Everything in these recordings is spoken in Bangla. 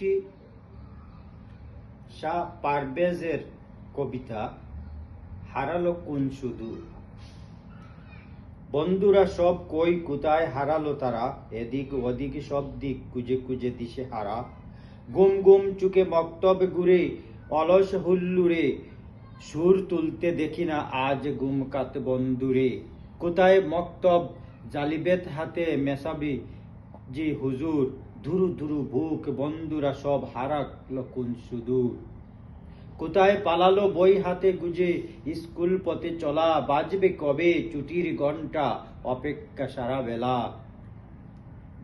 পড়ছি শাহ পারভেজের কবিতা, হারালো কোন শুধু বন্ধুরা সব কই, কোথায় হারালো তারা? এদিক ওদিক সব দিক কুজে কুজে দিশে হারা। গুম গুম চুকে মক্তব ঘুরে, অলস হুল্লুরে সুর তুলতে দেখি না আজ গুম কাত বন্ধুরে। কোথায় মক্তব জালিবেত হাতে মেসাবি জি হুজুর? ধুরু ধুরু ভুক বন্ধুরা সব হারালো কোন সুদূর? কোথায় পালালো বই হাতে গুজে? স্কুল পথে চলা বাজবে কবে? চুটির ঘণ্টা অপেক্ষা সারা বেলা।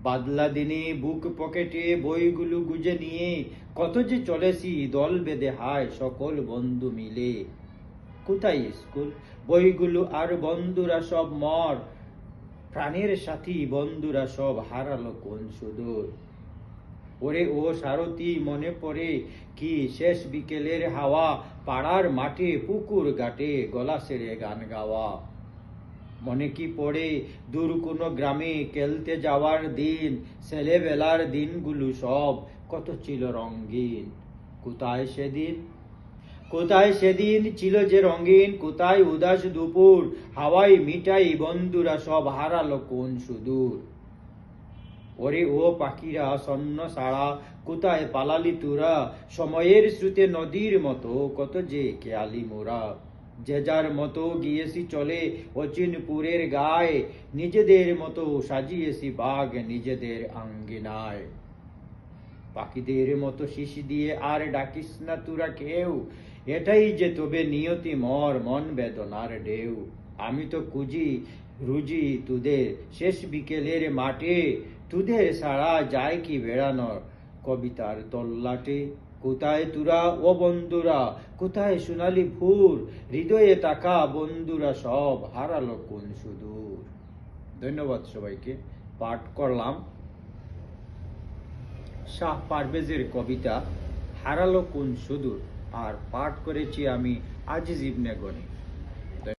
বাদলা দিনে বুক পকেটে বইগুলো গুজে নিয়ে কত যে চলেছি দল বেঁধে হায় সকল বন্ধু মিলে। কোথায় স্কুল? বইগুলো আর বন্ধুরা সব মর। প্রাণের সাথী বন্ধুরা সব হারালো কোন সুদূর? ওরে ও সারথি, মনে পড়ে কি শেষ বিকেলের হাওয়া? পাড়ার মাঠে, পুকুর ঘাটে গলা সেরে গান গাওয়া। মনে কি পড়ে দূর কোনো গ্রামে খেলতে যাওয়ার দিন? ছেলেবেলার দিনগুলো সব কত ছিল রঙ্গিন কোথায় সেদিন? কোথায় সেদিন ছিল যে রঙিন, কোথায় উদাস দুপুর হাওয়াই মিঠাই বন্ধুরা সব হারালো কোন সুদূর। ওরে ও পাখিরা সন্ন সাড়া কোথায় পালালি তোরা? সময়ের স্রোতে নদীর মতো, কত যে খেয়ালি মোরা। যে যার মতো গিয়েছি চলে অচিনপুরের গায়ে, নিজেদের মতো সাজিয়েছি বাঘ নিজেদের আঙ্গিনায়। পাখিদের মতো শিশি দিয়ে আর ডাকিস না তুরা কেউ এটাই যে তবে নিয়তি মর, মন বেদনার ঢেউ। আমি তো কুজি রুজি তুদের শেষ বিকেলের মাঠে। তুদের সারা যায় কি বেড়ানোর? কবিতার তল্লাটে, কোথায় তুরা ও বন্ধুরা? কোথায় সোনালি ফুর হৃদয়ে তাকা বন্ধুরা সব, হারালো কোন সুদূর? ধন্যবাদ সবাইকে, পাঠ করলাম। শাহ পারভেজের কবিতা, হারালো কোন সুদূর? আর পাঠ করেছি আমি আজিজ ইবনে গনি।